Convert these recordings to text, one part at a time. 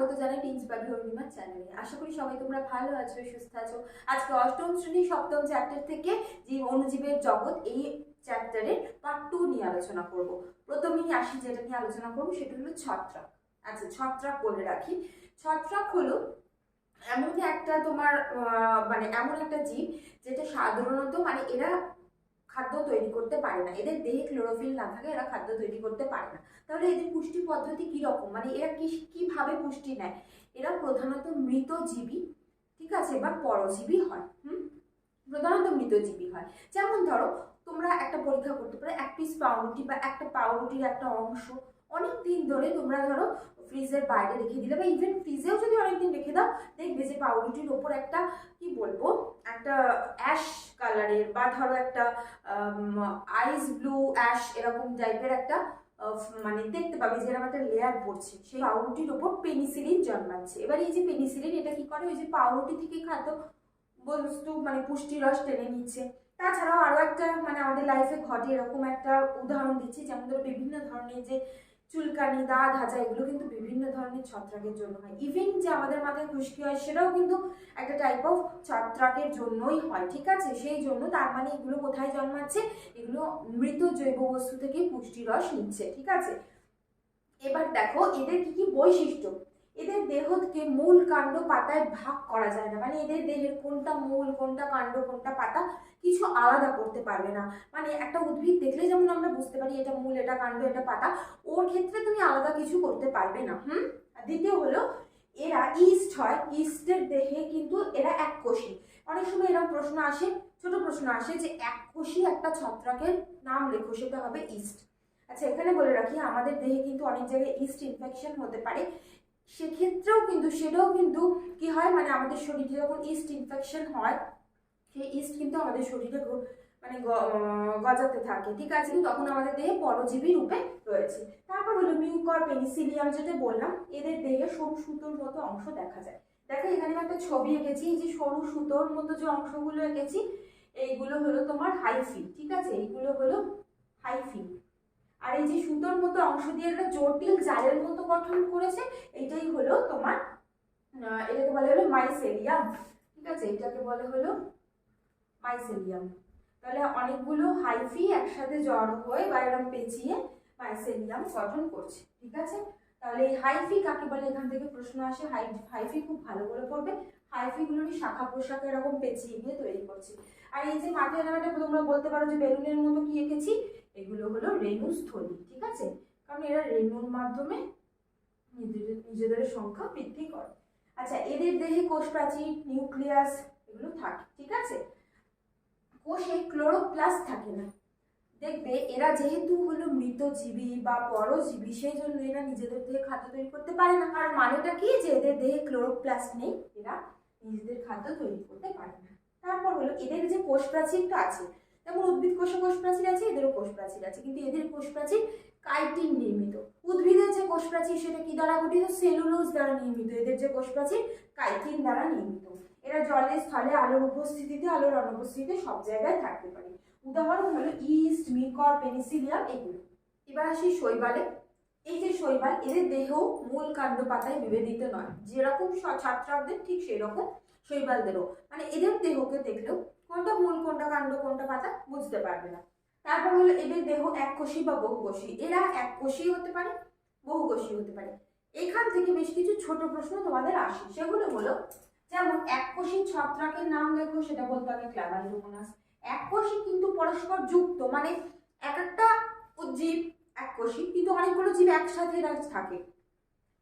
স্বাগত জানাই টিন্স বাগি অরুণিমার চ্যানেলে আশা করি সবাই তোমরা ভালো আছো, সুস্থ আছো। আজকে অষ্টম শ্রেণি, সপ্তম চ্যাপ্টার থেকে যে অনুজীবের জগৎ, এই চ্যাপ্টারের পার্ট টু নিয়ে আলোচনা করব। প্রথমেই আসি যেটা নিয়ে আলোচনা করব, সেটা হলো ছত্রাক। আচ্ছা ছত্রাক বলে রাখি। ছত্রাক হলো এমন একটা তোমার মানে এমন একটা জীব, যেটা সাধারণত মানে এরা খাদ্য তৈরি করতে পারে না। এদের দেহে ক্লোরোফিল না থাকে, এরা খাদ্য তৈরি করতে পারে না। তাহলে এদের পুষ্টি পদ্ধতি কি রকম মানে এরা কি, কীভাবে পুষ্টি নেয়? এরা প্রধানত মৃতজীবী, ঠিক আছে, বা পরজীবী হয়, হুম? প্রধানত মৃতজীবী হয়। যেমন ধরো, তোমরা একটা পরীক্ষা করতে পারো, এক পিস পাউরুটি বা একটা পাউরুটির একটা অংশ। অনেক দিন ধরে তোমরা ধরো, ফ্রিজের বাইরে রেখে দিলে, বা ইভেন ফ্রিজেও যদি অনেকদিন রেখে দাও, দেখবে যে পাউরুটির ওপর একটা, কি বলব, একটা অ্যাশ কালারের বা ধরো একটা আইস ব্লু অ্যাশ এরকম টাইপের একটা মানে দেখতে পাবে যেরকম একটা লেয়ার পড়ছে। সেই পাউরুটির ওপর পেনিসিলিন জন্মাচ্ছে। এবার এই যে পেনিসিলিন এটা কি করে? ওই যে পাউরুটি থেকে খাদ্য বস্তু মানে পুষ্টি রস টেনে নিচ্ছে। তাছাড়াও আরও একটা মানে আমাদের লাইফে ঘটে এরকম একটা উদাহরণ দিচ্ছি। যেমন ধরো বিভিন্ন ধরনের যে চুলকানি দা ধাজা এগুলো কিন্তু বিভিন্ন ধরনের ছত্রাকের জন্য হয়। ইভেন যে আমাদের মাথায় খুশকি হয়, সেটাও কিন্তু একটা টাইপ অফ ছত্রাকের জন্যই হয়, ঠিক আছে? সেই জন্য তার মানে এগুলো কোথায় জন্মাচ্ছে? এগুলো মৃত জৈব বস্তু থেকে পুষ্টি রস নিচ্ছে, ঠিক আছে? এবার দেখো, এদের কি কি বৈশিষ্ট্য? এদের দেহকে মূল কাণ্ড পাতায় ভাগ করা যায় না। মানে এদের দেহের কোনটা মূল, কোনটা কাণ্ড, কোনটা পাতা কিছু আলাদা করতে পারবে না। মানে একটা উদ্ভিদ দেখলে যেমন আমরা বুঝতে পারি এটা মূল, এটা কাণ্ড, এটা পাতা, ওর ক্ষেত্রে তুমি আলাদা কিছু করতে পারবে না। হুম? দ্বিতীয় হলো, এরা ইস্ট হয়। ইস্টের দেহে কিন্তু এরা এক কোষী। অনেক সময় এরকম প্রশ্ন আসে, ছোট প্রশ্ন আসে যে এক কোষী একটা ছত্রাকের নাম লেখো, সেটা হবে ইস্ট আচ্ছা এখানে বলে রাখি, আমাদের দেহে কিন্তু অনেক জায়গায় ইস্ট ইনফেকশন হতে পারে। সেক্ষেত্রেও কিন্তু, সেটাও কিন্তু কি হয় মানে আমাদের শরীরে যখন ইস্ট ইনফেকশন হয়, সেই ইস্ট কিন্তু আমাদের শরীরে মানে গজাতে থাকে, ঠিক আছে? তখন আমাদের দেহে পরজীবী রূপে রয়েছে। তারপর হলো মিউকর পেনিসিলিয়াম যেটা বললাম, এদের দেহে সরু সুতোর মতো অংশ দেখা যায়। দেখো, এখানে একটা ছবি এঁকেছি, এই যে সরু সুতোর মতো যে অংশগুলো এঁকেছি, এইগুলো হলো তোমার হাইফি ঠিক আছে? এইগুলো হলো এই যে সুতোর মতো অংশ দিয়ে একটা জটিল জালের মতো গঠন করেছে, এটাই হলো তোমার এটাকে বলা হলো মাইসেলিয়াম ঠিক আছে? এটাকে বলা হলো মাইসেলিয়াম তাহলে অনেকগুলো হাইফি একসাথে জড়ো হয়ে বা এরকম পেঁচিয়ে মাইসেলিয়াম গঠন করছে। ঠিক আছে? তাহলে এই হাইফি কাকে বলে? এখান থেকে প্রশ্ন আসে। হাই হাইফি খুব ভালো করে পড়বে। হাইফিগুলোরই শাখা পোশাক এরকম পেঁচিয়ে দিয়ে তৈরি করছে। আর এই যে মাঠে একটা তোমরা বলতে পারো যে বেলুনের মতো কি এঁকেছি? এগুলো হলো রেণুস্থলী ঠিক আছে? কারণ এরা রেণুর মাধ্যমে নিজেদের নিজেদের সংখ্যা বৃদ্ধি করে। আচ্ছা এদের দেহে কোষ প্রাচীর, নিউক্লিয়াস এগুলো থাকে, ঠিক আছে? কোষে ক্লোরোপ্লাস্ট থাকে না। দেখবে, এরা যেহেতু হলো মৃতজীবী বা পরজীবী, সেই জন্য এরা নিজেদের দেহে খাদ্য তৈরি করতে পারে না। আর মানেটা কি? যে এদের দেহে ক্লোরোপ্লাস্ট নেই, এরা নিজেদের খাদ্য তৈরি করতে পারে না। তারপর হলো, এদের যে কোষ প্রাচীরটা আছে যেমন উদ্ভিদ কোষে কোষ প্রাচীর আছে, এদেরও কোষ প্রাচীর আছে, কিন্তু এদের কোষ প্রাচীর কাইটিন নির্মিত। উদ্ভিদের যে কোষ প্রাচীর সেটা কি দ্বারা গঠিত? সেলুলোজ দ্বারা নির্মিত। এদের যে কোষ প্রাচীর কাইটিন দ্বারা নির্মিত। এরা জলে, স্থলে, আলোর উপস্থিতিতে, আলোর অনুপস্থিতিতে সব জায়গায় থাকতে পারে। উদাহরণ হলো ইস্ট মিকর পেনিসিলিয়াম, এগুলো। এবার আসি শৈবালে। এই যে শৈবাল, এদের দেহ মূল কাণ্ড পাতায় বিভেদিত নয়। যেরকম ছত্রাকদের ঠিক সেই রকম শৈবালদেরও। মানে এদের দেহকে দেখলেও কোনটা মূল কোনটা কাণ্ড, কোনটা পাতা বুঝতে পারবে না। তারপর হলো এদের দেহ এককোষী বা বহুকোষী। এরা এককোষী হতে পারে, বহুকোষী হতে পারে। এখান থেকে বেশ কিছু ছোট প্রশ্ন তোমাদের আসে। সেগুলো হলো, যেমন এককোষী ছত্রাকের নাম লেখো, সেটা বলতে হবে ক্লামাইডোমোনাস এককোষী কিন্তু পরস্পর যুক্ত মানে এক একটা জীব এককোষী, কিন্তু অনেকগুলো জীব একসাথে থাকে।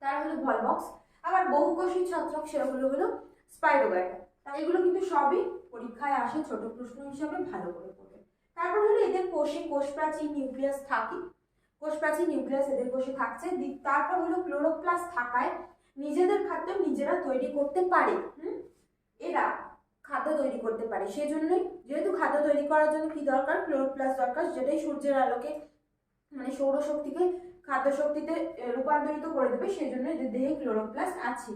তারা হলো ভলবক্স আবার বহুকোষী ছত্রাক, সেগুলো হলো স্পাইরোগাইটা তা এগুলো কিন্তু সবই পরীক্ষায় আসে ছোট প্রশ্ন হিসাবে ভালো করে পড়বে তারপর হলো এদের কোষে কোষ নিউক্লিয়াস থাকে। কোষ নিউক্লিয়াস এদের কোষে থাকছে। তারপর হলো ক্লোরোপ্লাস থাকায় নিজেদের খাদ্য নিজেরা তৈরি করতে পারে? এরা খাদ্য তৈরি করতে পারে। সেই জন্যই যেহেতু খাদ্য তৈরি করার জন্য কি দরকার? ক্লোরোপ্লাস্ট দরকার। যেটাই সূর্যের আলোকে মানে সৌরশক্তিকে খাদ্য শক্তিতে রূপান্তরিত করে দেবে সেই জন্য এদের দেহে ক্লোরোপ্লাস আছে।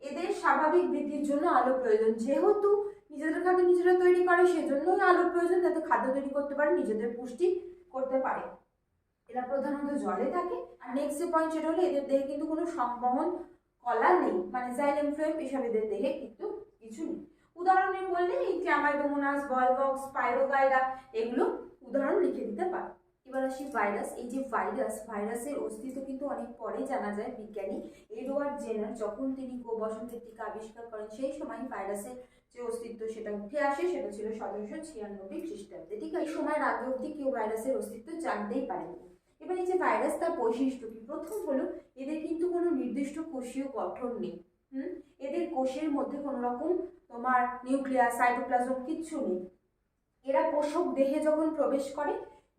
এদের স্বাভাবিক বৃদ্ধির জন্য আলো প্রয়োজন। যেহেতু নিজেদের খাদ্য নিজেরা তৈরি করে, সেজন্যই আলুর প্রয়োজন, যাতে খাদ্য তৈরি করতে পারে, নিজেদের পুষ্টি করতে পারে। এরা প্রধানত জলে থাকে, আর নেক্সট যে পয়েন্ট সেটা হলো এদের দেহে কিন্তু কোনো সংবহন কলা নেই মানে জাইলেম ফ্লেম এসব এদের দেহে কিন্তু কিছু নেই। উদাহরণে বললে এই ক্যামাইডোমোনাস, বলবক্স পাইরোগাইরা এগুলো উদাহরণ লিখে দিতে পারে। এবার আসি ভাইরাস এই যে ভাইরাস ভাইরাসের অস্তিত্ব কিন্তু অনেক পরে জানা যায় বিজ্ঞানী এডওয়ার্ড জেনার। যখন তিনি গো বসন্তের আবিষ্কার করেন, সেই সময় ভাইরাসের যে অস্তিত্ব সেটা উঠে আসে, সেটা ছিল সতেরোশো ছিয়ানব্বই খ্রিস্টাব্দে। ঠিক এই সময়ের আগে অবধি কেউ ভাইরাসের অস্তিত্ব জানতেই পারেনি। এবার এই যে ভাইরাস তার বৈশিষ্ট্য কি? প্রথম হলো, এদের কিন্তু কোনো নির্দিষ্ট কোষীয় গঠন নেই। হুম? এদের কোষের মধ্যে কোনো রকম তোমার নিউক্লিয়াস সাইটোপ্লাজম কিচ্ছু নেই। এরা পোষক দেহে যখন প্রবেশ করে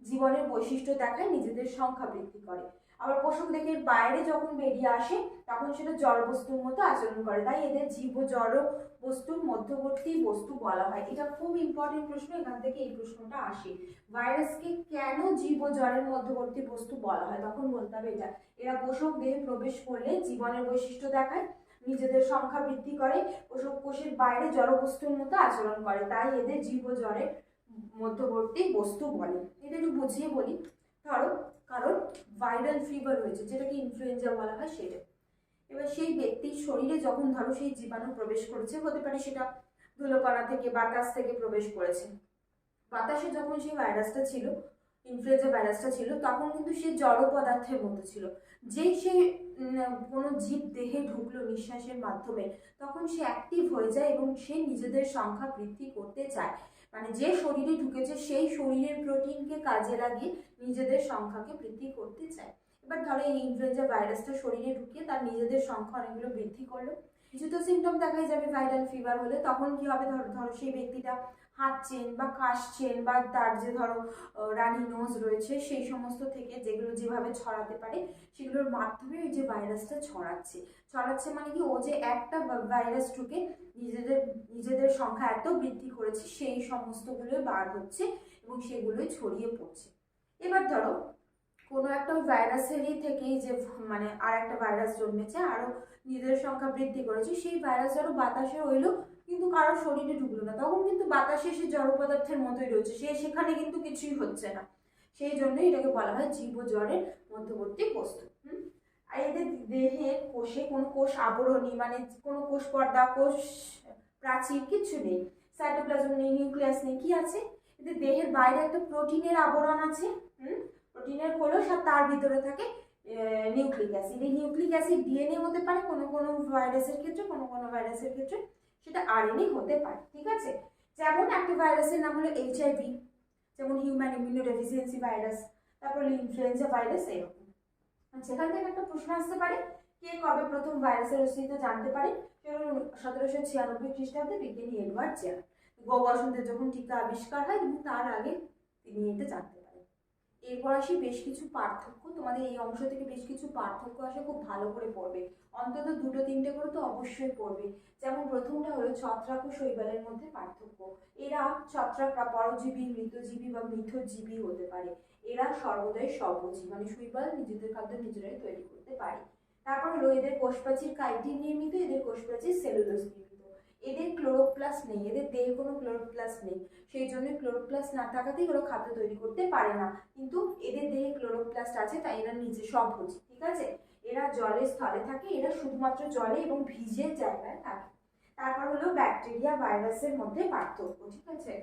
জীবনের বৈশিষ্ট্য দেখায়, নিজেদের সংখ্যা বৃদ্ধি করে। আবার পোষক দেহের বাইরে যখন বেরিয়ে আসে, তখন সেটা জড় বস্তুর মতো আচরণ করে। তাই এদের জীব জড় বস্তুর মধ্যবর্তী বস্তু বলা হয়। এটা খুব ইম্পর্টেন্ট প্রশ্ন, এখান থেকে এই প্রশ্নটা আসে। ভাইরাসকে কেন জীব জড়ের মধ্যবর্তী বস্তু বলা হয়? তখন বলতে হবে এটা। এরা পোষক দেহে প্রবেশ করলে জীবনের বৈশিষ্ট্য দেখায়, নিজেদের সংখ্যা বৃদ্ধি করে, পোষক কোষের বাইরে জড় বস্তুর মতো আচরণ করে। তাই এদের জীব জড়ের মধ্যবর্তী বস্তু বলে। এটা একটু বুঝিয়ে বলি। ধরো কারণ ভাইরাল ফিভার হয়েছে, যেটাকে ইনফ্লুয়েঞ্জা বলা হয় সেটা। এবার সেই ব্যক্তির শরীরে যখন ধরো সেই জীবাণু প্রবেশ করেছে, হতে পারে সেটা ধুলোকণা থেকে, বাতাস থেকে প্রবেশ করেছে। বাতাসে যখন সেই ভাইরাসটা ছিল ইনফ্লুয়েঞ্জা ভাইরাসটা ছিল, তখন কিন্তু সে জড় পদার্থের মতো ছিল। যেই সে কোনো জীব দেহে ঢুকলো নিঃশ্বাসের মাধ্যমে, তখন সে অ্যাক্টিভ হয়ে যায় এবং সে নিজেদের সংখ্যা বৃদ্ধি করতে চায়। মানে যে শরীরে ঢুকেছে সেই শরীরের প্রোটিনকে কাজে লাগিয়ে নিজেদের সংখ্যাকে বৃদ্ধি করতে চায়। এবার ধরো এই ইনফ্লুয়েঞ্জা ভাইরাসটা শরীরে ঢুকিয়ে তার নিজেদের সংখ্যা অনেকগুলো বৃদ্ধি করল। কিছু তো সিমটম দেখাই যাবে ভাইরাল ফিভার হলে। তখন কি হবে? ধরো ধরো সেই ব্যক্তিটা হাঁটছেন বা কাশছেন বা তার যে ধরো রানি নোজ রয়েছে, সেই সমস্ত থেকে যেগুলো যেভাবে ছড়াতে পারে, সেগুলোর মাধ্যমে ওই যে ভাইরাসটা ছড়াচ্ছে। ছড়াচ্ছে মানে কি? ও যে একটা ভাইরাস ঢুকে নিজেদের নিজেদের সংখ্যা এত বৃদ্ধি করেছে, সেই সমস্তগুলোই বার হচ্ছে এবং সেগুলোই ছড়িয়ে পড়ছে। এবার ধরো কোনো একটা ভাইরাসেরই থেকেই যে মানে আর একটা ভাইরাস জন্মেছে আরও নিজেদের সংখ্যা বৃদ্ধি করেছে, সেই ভাইরাস ধরো বাতাসে হইল, কিন্তু কারোর শরীরে ঢুকলো না। তখন কিন্তু বাতাসে সে জড় পদার্থের মতোই রয়েছে, সে সেখানে কিন্তু কিছুই হচ্ছে না। সেই জন্যই এটাকে বলা হয় জীব জ্বরের মধ্যবর্তী বস্তু? আর এদের দেহের কোষে কোনো কোষ আবরণী মানে কোনো কোষ পর্দা, কোষ প্রাচীর কিছু নেই। সাইটোপ্লাজম নেই, নিউক্লিয়াস নেই, কি আছে? এদের দেহের বাইরে একটা প্রোটিনের আবরণ আছে। প্রোটিনের খোলস আর তার ভিতরে থাকে নিউক্লিক অ্যাসিড এই নিউক্লিক অ্যাসিড ডিএনএ হতে পারে কোনো কোনো ভাইরাসের ক্ষেত্রে, কোনো কোনো ভাইরাসের ক্ষেত্রে। সেটা আরএনএ হতে পারে, ঠিক আছে? যেমন একটা ভাইরাসের নাম হলো এইচআইভি যেমন হিউম্যান ইমিউনোডেফিসিয়েন্সি ভাইরাস তারপর ইনফ্লুয়েঞ্জা ভাইরাস এরকম। সেখান থেকে একটা প্রশ্ন আসতে পারে, কে কবে প্রথম ভাইরাসের অস্তিত্ব জানতে পারে? সতেরোশো ছিয়ানব্বই খ্রিস্টাব্দে বিজ্ঞানী এডওয়ার্ড চেয়ার। গো যখন টিকা আবিষ্কার হয় এবং তার আগে তিনি এটা জানতে এরপর আসি বেশ কিছু পার্থক্য। তোমাদের এই অংশ থেকে বেশ কিছু পার্থক্য আসে, খুব ভালো করে পড়বে। অন্তত দুটো তিনটে করে তো অবশ্যই পড়বে। যেমন প্রথমটা হলো ছত্রাক ও শৈবালের মধ্যে পার্থক্য। এরা ছত্রাকরা পরজীবী, মৃতজীবী বা মৃতজীবী হতে পারে। এরা সর্বদাই স্বভোজী মানে শৈবাল নিজেদের খাদ্য নিজেরাই তৈরি করতে পারে। তারপর হলো এদের কোষপ্রাচীর কাইটিন নির্মিত, এদের কোষপ্রাচীর সেলুলোজ নির্মিত। এদের ক্লোরোপ্লাস নেই, এদের দেহে কোনো ক্লোরোপ্লাস নেই। সেই জন্য ক্লোরোপ্লাস না থাকাতেই ওরা খাদ্য তৈরি করতে পারে না। কিন্তু এদের দেহে ক্লোরোপ্লাস্ট আছে, তাই এরা নিজে স্বভোজী ঠিক আছে? এরা জলে স্থলে থাকে, এরা শুধুমাত্র জলে এবং ভিজের জায়গায় থাকে। তারপর হলো ব্যাকটেরিয়া ভাইরাসের মধ্যে পার্থক্য, ঠিক আছে?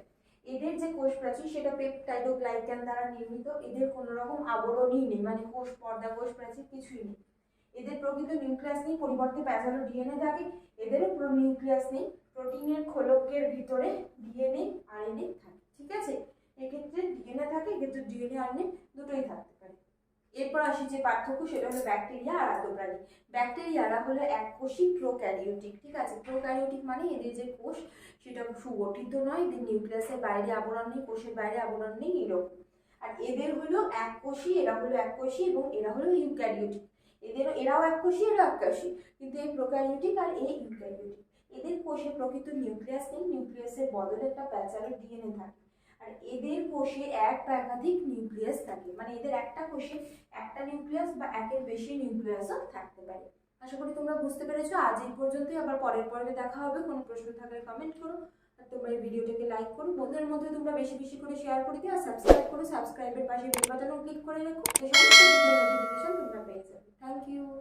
এদের যে কোষ প্রাচীর সেটা পেপটাইডোগ্লাইকান দ্বারা নির্মিত, এদের কোনো রকম আবরণই নেই মানে কোষ পর্দা কোষ প্রাচীর কিছুই নেই। এদের প্রকৃত নিউক্লিয়াস নেই, পরিবর্তে প্যাজালো ডিএনএ থাকে, এদেরও নিউক্লিয়াস নেই, প্রোটিনের খোলকের ভিতরে ডিএনএ আরএনএ থাকে, ঠিক আছে? এক্ষেত্রে ডিএনএ থাকে, এক্ষেত্রে ডিএনএ আরএনএ দুটোই থাকতে পারে। এরপর আসি যে পার্থক্য, সেটা হলো ব্যাকটেরিয়া আর আদ্যপ্রাণী ব্যাকটেরিয়ারা হলো এক এককোষী প্রোক্যারিওটিক ঠিক আছে? প্রোক্যারিওটিক মানে এদের যে কোষ, সেটা সুগঠিত নয়, এদের নিউক্লিয়াসের বাইরে আবরণ নেই, কোষের বাইরে আবরণ নেই, এরকম। আর এদের হলো এককোষী এরা হলো এককোষী এবং এরা হলো ইউক্যারিওটিক এদের এরাও এককোষী এরাও এককোষী কিন্তু এই প্রোক্যারিওটিক আর এই ইউক্যারিওটিক, এদের কোষে প্রকৃত নিউক্লিয়াস নেই, নিউক্লিয়াসের বদলে একটা প্যাচালো ডিএনএ থাকে। আর এদের কোষে এক বা একাধিক নিউক্লিয়াস থাকে। মানে এদের একটা কোষে একটা নিউক্লিয়াস বা একের বেশি নিউক্লিয়াসও থাকতে পারে। আশা করি তোমরা বুঝতে পেরেছ। আজ এই পর্যন্তই। আবার পরের পর্বে দেখা হবে। কোনো প্রশ্ন থাকলে কমেন্ট করো। আর তোমরা এই ভিডিওটাকে লাইক করো। বন্ধুদের মধ্যে তোমরা বেশি বেশি করে শেয়ার করে দিও। আর সাবস্ক্রাইব করো। সাবস্ক্রাইবের পাশে বেল বাটনও ক্লিক করে রাখো। সমস্ত নোটিফিকেশন তোমরা পেয়ে যাবে। Thank you.